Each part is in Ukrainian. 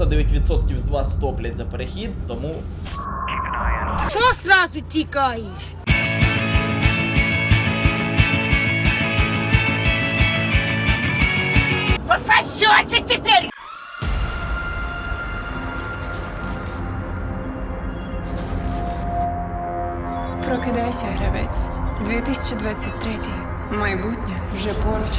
99% з вас топлять за перехід, тому Що сразу тікаєш? Пососете теперь! Прокидайся, гравець. 2023. Майбутнє вже поруч.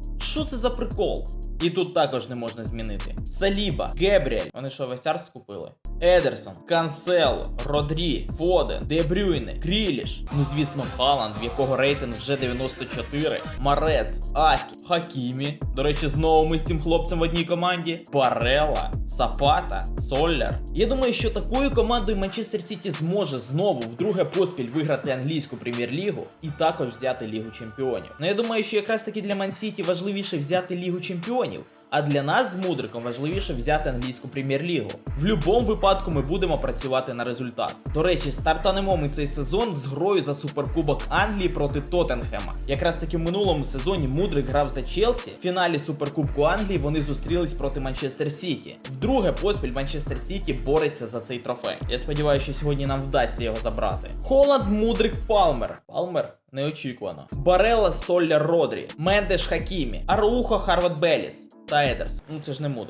Що це за прикол? І тут також не можна змінити. Саліба, Гебріель. Вони що, весь арс скупили? Едерсон, Кансело, Родрі, Фоден, Дебрюйне, Кріліш. Ну звісно, Халанд, в якого рейтинг вже 94. Марес, Акі, Хакімі. До речі, знову ми з цим хлопцем в одній команді. Барела, Сапата, Солляр. Я думаю, що такою командою Манчестер Сіті зможе знову вдруге поспіль виграти англійську прем'єр-лігу і також взяти Лігу Чемпіонів. Ну я думаю, що якраз таки для Ман Сіті важливіше взяти Лігу Чемпіонів. А для нас з мудриком важливіше взяти англійську прем'єр-лігу. В будь-якому випадку ми будемо працювати на результат. До речі, стартанемо ми цей сезон з грою за суперкубок Англії проти Тоттенхема. Якраз таки в минулому сезоні Мудрик грав за Челсі. В фіналі Суперкубку Англії вони зустрілись проти Манчестер Сіті. Вдруге поспіль Манчестер Сіті бореться за цей трофей. Я сподіваюся, що сьогодні нам вдасться його забрати. Холланд, Мудрик, Палмер. Палмер? Неочікувано. Барела Соллер Родрі, Мендеш Хакімі, Араухо Харват Беліс та Едерс. Ну це ж не.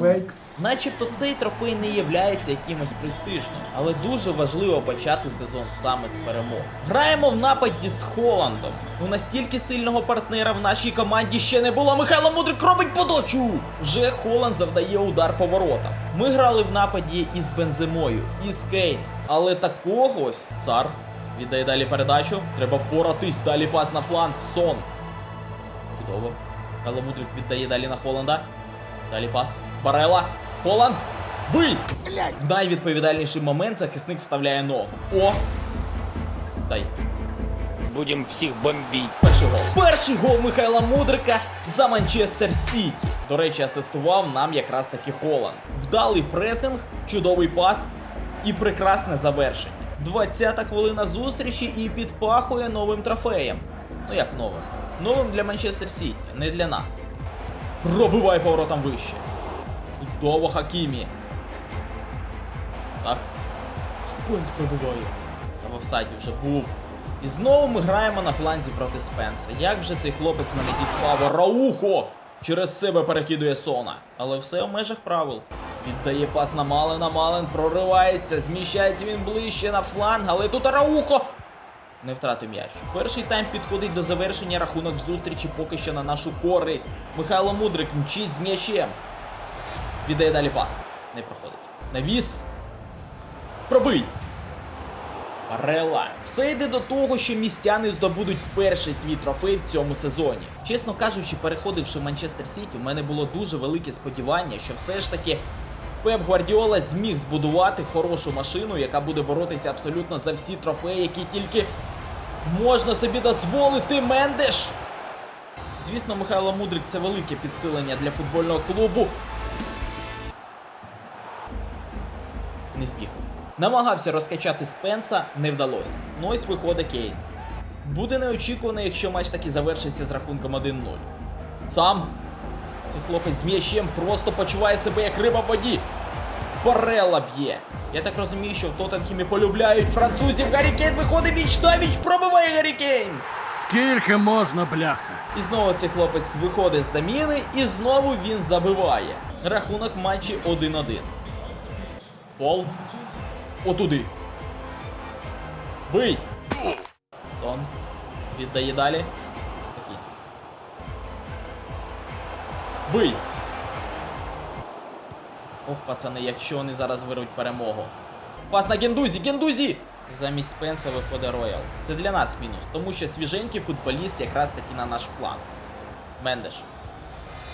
Фейк. Начебто цей трофей не являється якимось престижним, але дуже важливо почати сезон саме з перемог. Граємо в нападі з Холландом. У настільки сильного партнера в нашій команді ще не було. Михайло Мудрик робить подачу! Вже Холланд завдає удар по воротам. Ми грали в нападі із Бенземою, із Кейн. Але такого ось цар віддає далі передачу. Треба впоратись. Далі пас на фланг. Сон. Чудово. Мудрик віддає далі на Холланда. Далі пас. Барела. Холланд. Бий! В найвідповідальніший момент захисник вставляє ногу. О! Дай. Будем всіх бомбить. Перший гол. Перший гол Михайла Мудрика за Манчестер Сіті. До речі, асистував нам якраз таки Холланд. Вдалий пресинг, чудовий пас і прекрасне завершення. 20-та хвилина зустрічі і підпахує новим трофеєм. Ну як новим? Новим для Манчестер Сіті, не для нас. Пробиває поворотом вище. Чудово Хакімі. Так. Спенс пробиває. Та в офсайді вже був. І знову ми граємо на фланзі проти Спенса. Як вже цей хлопець мене дістав? Раухо! Через себе перекидує Сона. Але все в межах правил. Віддає пас на Малена, Мален проривається, зміщається він ближче на фланг, але тут Раухо! Не втратив м'яч. Перший тайм підходить до завершення рахунок зустрічі поки що на нашу користь. Михайло Мудрик мчить з м'ячем. Віддає далі пас. Не проходить. Навіс. Пробий. Барела. Все йде до того, що містяни здобудуть перший свій трофей в цьому сезоні. Чесно кажучи, переходивши в Манчестер Сіті, у мене було дуже велике сподівання, що все ж таки Пеп Гвардіола зміг збудувати хорошу машину, яка буде боротися абсолютно за всі трофеї, які тільки можна собі дозволити. Мендеш! Звісно, Михайло Мудрик це велике підсилення для футбольного клубу. Не збіг. Намагався розкачати Спенса, не вдалося. Ну ось виходить Кейн. Буде неочікувано, якщо матч таки завершиться з рахунком 1-0. Сам цей хлопець з м'ячем просто почуває себе як риба в воді. Барела б'є. Я так розумію, що в Тоттенхемі полюбляють французів. Гаррі Кейн виходить віч на віч, пробиває Гаррі Кейн. Скільки можна, бляха? І знову цей хлопець виходить з заміни, і знову він забиває. Рахунок в матчі 1-1. Фол. Отуди. Бий! Сон. Віддає далі. Бий! Ох, пацани, якщо вони зараз вируть перемогу. Пас на Гендузі! Гендузі! Замість Спенса виходить Роял. Це для нас мінус, тому що свіженький футболіст якраз таки на наш фланг. Мендеш.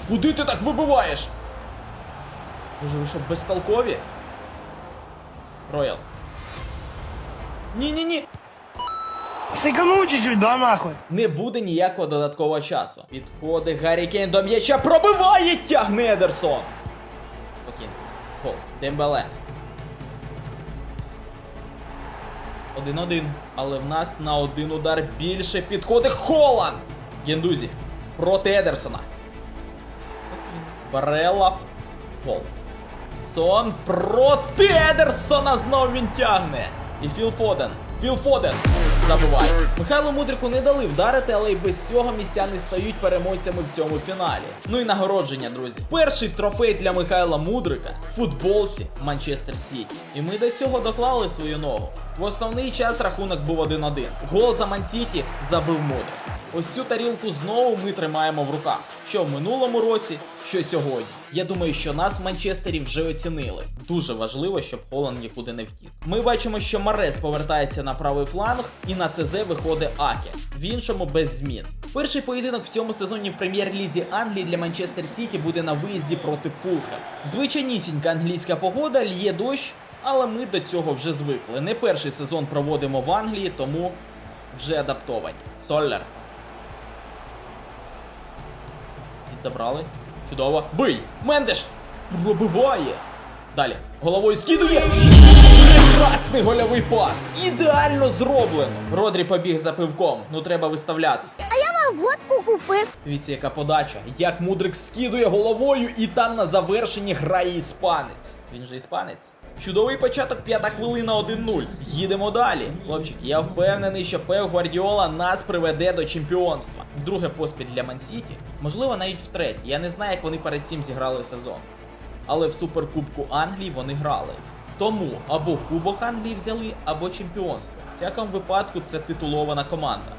Куди ти так вибиваєш? Боже, ви що, безтолкові? Роял. Ні-ні-ні. Сиканув чуть-чуть, да нахуй. Не буде ніякого додаткового часу. Підходить Гаррі Кейн до м'яча, пробиває, тягне Едерсон. Гол. Дембеле. Один-один. Але в нас на один удар більше підходить Холланд. Гендузі. Проти Едерсона. Барела. Гол. Сон проти Едерсона знов він тягне. І Філ Фоден. Філ Фоден забуває. Михайлу Мудрику не дали вдарити, але й без цього містяни стають переможцями в цьому фіналі. Ну і нагородження, друзі. Перший трофей для Михайла Мудрика в футболці Манчестер Сіті. І ми до цього доклали свою ногу. В основний час рахунок був 1-1. Гол за Мансіті забив Мудрик. Ось цю тарілку знову ми тримаємо в руках. Що в минулому році, що сьогодні. Я думаю, що нас в Манчестері вже оцінили. Дуже важливо, щоб Холланд нікуди не втік. Ми бачимо, що Марес повертається на правий фланг, і на ЦЗ виходить Аке. В іншому без змін. Перший поєдинок в цьому сезоні в прем'єр-лізі Англії для Манчестер Сіті буде на виїзді проти Фулхем. Звичайнісінька англійська погода, лє дощ, але ми до цього вже звикли. Не перший сезон проводимо в Англії, тому вже адаптовані. Соллер. Забрали. Чудово. Бий! Мендеш! Пробиває! Далі. Головою скидує. Прекрасний гольовий пас! Ідеально зроблено! Родрі побіг за пивком. Ну треба виставлятися. Водку купив. Дивіться, яка подача. Як Мудрик скидує головою, і там на завершенні грає іспанець. Він же іспанець. Чудовий початок, п'ята хвилина 1-0. Їдемо далі. Хлопчики, я впевнений, що Пев Гвардіола нас приведе до чемпіонства. Вдруге поспіль для Мансіті. Можливо, навіть втретє. Я не знаю, як вони перед цим зіграли сезон. Але в суперкубку Англії вони грали. Тому або Кубок Англії взяли, або чемпіонство. В всякому випадку це титулована команда.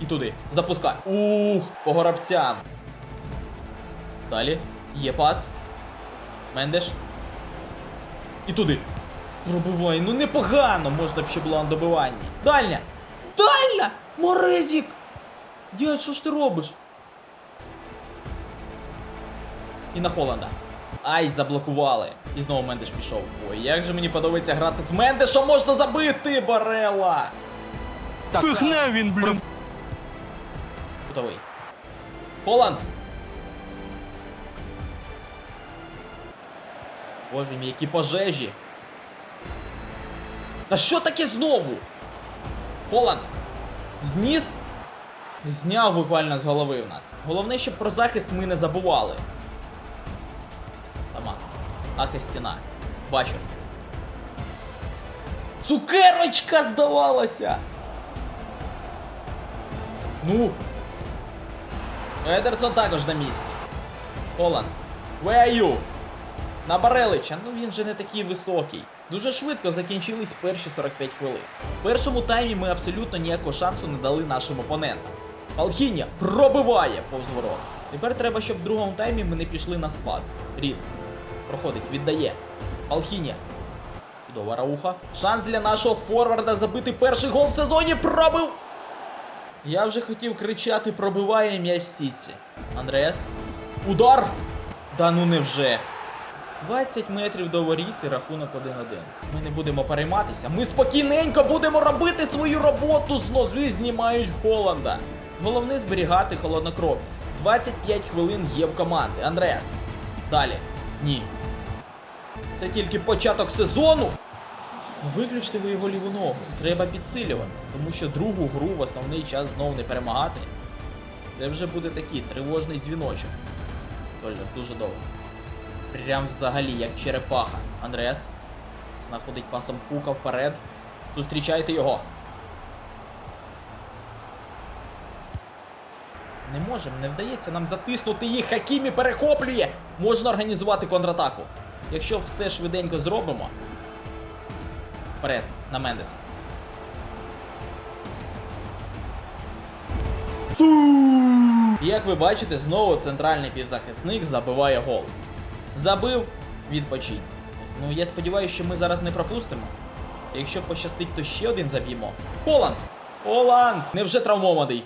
І туди. Запускай. Ух, по горобцям. Далі. Є пас. Мендеш. І туди. Пробивай, ну непогано, можна б ще було на добиванні. Дальня! Дальня! Морезік! Дядь, що ж ти робиш? І на Холланда. Ай, заблокували. І знову Мендеш пішов. Ой, як же мені подобається грати з Мендешом, можна забити, Барела! Пихне він, блін. Кутовий. Холланд! Боже мій, які пожежі. Та що таке знову? Холланд! Зніс? Зняв буквально з голови в нас. Головне, щоб про захист ми не забували. Ака стіна. Бачу. Цукерочка здавалася! Ну. Едерсон також на місці. Холланд. Where are you? На Барелича, ну він же не такий високий. Дуже швидко закінчились перші 45 хвилин. В першому таймі ми абсолютно ніякого шансу не дали нашим опонентам. Палхіння пробиває повз ворот. Тепер треба, щоб в другому таймі ми не пішли на спад. Рід. Проходить, віддає. Палхіння. Чудова рауха. Шанс для нашого форварда забити перший гол в сезоні. Пробив! Я вже хотів кричати, пробиває м'яч в сітці. Андреас. Удар! Да ну невже. 20 метрів до воріт і рахунок 1-1. Ми не будемо перейматися. Ми спокійненько будемо робити свою роботу. З ноги знімають Холланда. Головне зберігати холоднокровність. 25 хвилин є в команди. Андреас. Далі. Ні. Це тільки початок сезону. Виключте ви його ліву ногу. Треба підсилюватись, тому що другу гру в основний час знов не перемагати. Це вже буде такий тривожний дзвіночок. Сольдер, дуже довго. Прям взагалі, як черепаха. Андреас. Знаходить пасом хука вперед. Зустрічайте його. Не можемо, не вдається нам затиснути їх. Хакімі перехоплює! Можна організувати контратаку. Якщо все швиденько зробимо, Вперед, на Мендеса. Як ви бачите, знову центральний півзахисник забиває гол. Забив, відпочинь. Ну, я сподіваюся, що ми зараз не пропустимо. Якщо пощастить, то ще один заб'ємо. Холланд! Холланд! Невже травмований?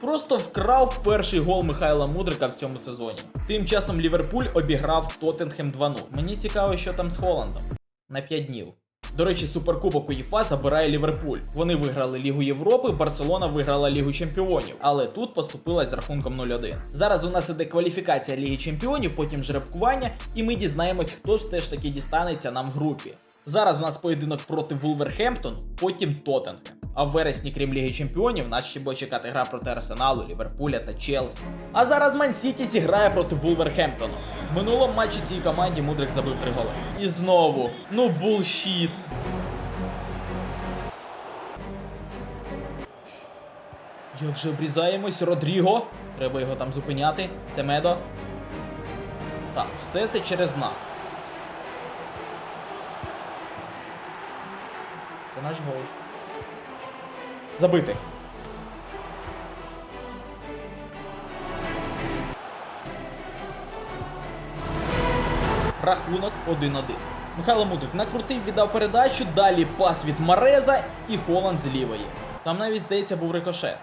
Просто вкрав перший гол Михайла Мудрика в цьому сезоні. Тим часом Ліверпуль обіграв Тоттенхем 2-0. Мені цікаво, що там з Холландом. На 5 днів. До речі, суперкубок УЄФА забирає Ліверпуль. Вони виграли Лігу Європи, Барселона виграла Лігу Чемпіонів, але тут поступилась з рахунком 0-1. Зараз у нас іде кваліфікація Ліги Чемпіонів, потім жеребкування, і ми дізнаємось, хто все ж таки дістанеться нам в групі. Зараз у нас поєдинок проти Вулверхемптон, потім Тоттенхем. А в вересні, крім Ліги Чемпіонів, нас ще буде чекати гра проти Арсеналу, Ліверпуля та Челсі. А зараз Ман Сіті зіграє проти Вулверхемптону. В минулому матчі цій команді Мудрик забив три голи. І знову, ну булшіт. Як же обрізаємось, Родріго. Треба його там зупиняти. Семедо. Так, все це через нас. Це наш гол. Забити. Рахунок 1-1. Михайло Мудрик накрутив, віддав передачу, далі пас від Мареза і Холланд з лівої. Там навіть, здається, був рикошет.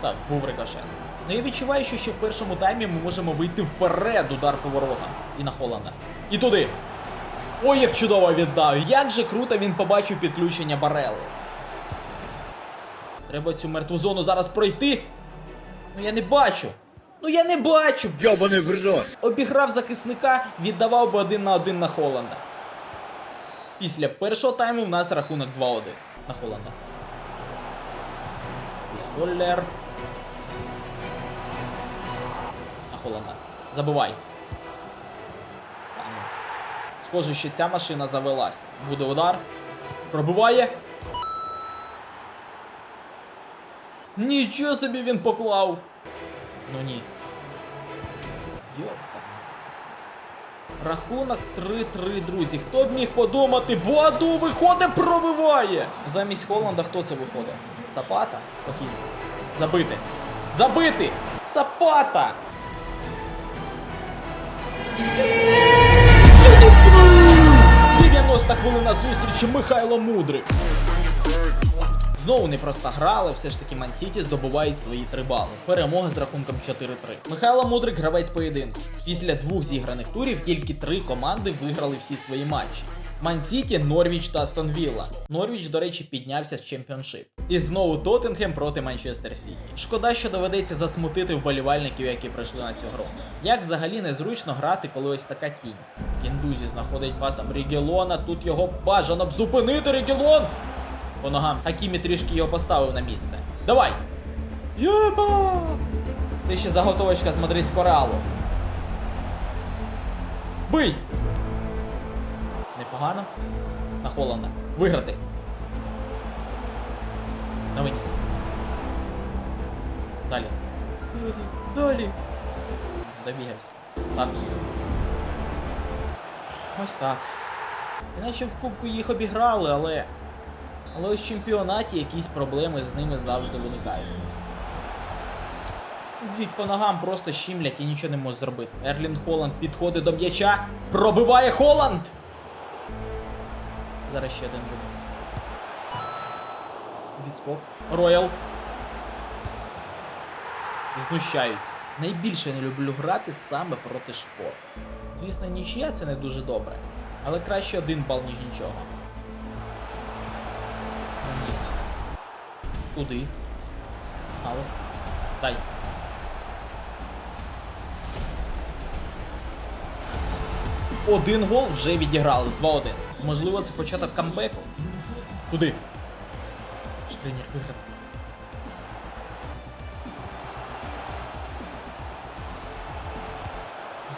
Так, був рикошет. Ну я відчуваю, що ще в першому таймі ми можемо вийти вперед, удар по воротам. І на Холланда. І туди. Ой, як чудово віддав! Як же круто він побачив підключення Барели. Треба цю мертву зону зараз пройти. Ну я не бачу. Ну я не бачу. Йобаний в рот. Обіграв захисника, віддавав би один на один на Холланда. Після першого тайму в нас рахунок 2-1 на Холланда. Соллер. На Холланда. Забивай. Ну. Схоже, що ця машина завелася. Буде удар. Пробиває. Нічого собі він поклав. Ну ні. Йопа. Рахунок 3-3, друзі. Хто б міг подумати? Буаду виходить, пробиває! Замість Холланда хто це виходить? Сапата? Спокійно. Забити. Забити! Сапата! Сюди! 90 хвилина зустрічі Михайло Мудрик. Знову непроста гра, але все ж таки Мансіті здобувають свої три бали. Перемога з рахунком 4-3. Михайло Мудрик гравець поєдинку. Після двох зіграних турів тільки три команди виграли всі свої матчі. Мансіті, Норвіч та Астон Вілла. Норвіч, до речі, піднявся з чемпіоншип. І знову Тоттенхем проти Манчестер Сіті. Шкода, що доведеться засмутити вболівальників, які прийшли на цю гру. Як взагалі незручно грати, коли ось така тінь. Індузі знаходить пасом Рігелона, тут його бажано б зупинити Рігелон! По ногам. Хакімі трішки його поставив на місце. Давай! Єпа! Це ще заготовочка з мадридського реалу. Бий! Непогано. На Холланда. Виграти. На виніс. Далі. Далі. Добігався. Так. Ось так. Іначе в кубку їх обіграли, але. Але ось в чемпіонаті якісь проблеми з ними завжди виникають. Б'ють по ногам, просто щімлять і нічого не можуть зробити. Ерлін Холланд підходить до м'яча. Пробиває Холланд! Зараз ще один буде. Відскок. Роял. Знущаються. Найбільше не люблю грати саме проти шпор. Звісно, нічия це не дуже добре. Але краще один бал, ніж нічого. Куди? Але. Дай. Один гол вже відіграли. 2-1. Можливо, це початок камбеку. Куди? Штринер виграв.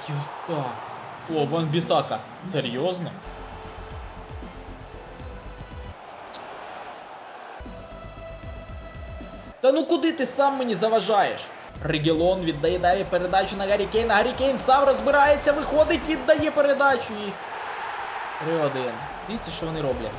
Як так? О, Ван Бісака. Серйозно? Та ну куди ти сам мені заважаєш? Регелон віддає далі передачу на Гаррі Кейна. Гаррі Кейн сам розбирається, виходить, віддає передачу і. 3-1. Дивіться, що вони роблять.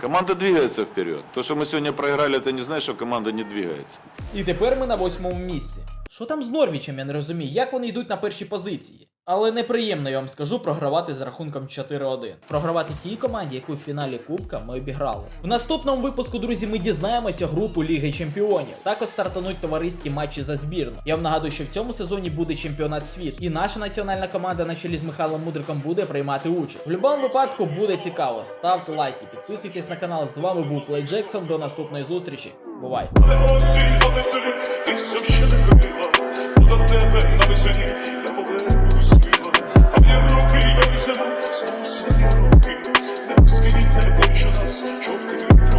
Команда двигается вперед. То, что мы сегодня проиграли, это не значит, что команда не двигается. І тепер ми на восьмому місці. Що там з Норвічем, я не розумію, як вони йдуть на першій позиції? Але неприємно, я вам скажу, програвати з рахунком 4-1. Програвати тій команді, яку в фіналі Кубка ми обіграли. В наступному випуску, друзі, ми дізнаємося групу Ліги Чемпіонів. Також стартануть товариські матчі за збірну. Я вам нагадую, що в цьому сезоні буде чемпіонат світу, і наша національна команда на чолі з Михайлом Мудриком буде приймати участь. В будь-якому випадку буде цікаво. Ставте лайки, підписуйтесь на канал. З вами був Плей Джексон. До наступної зустрічі. Бувай! Never skinny, never shut up, so choke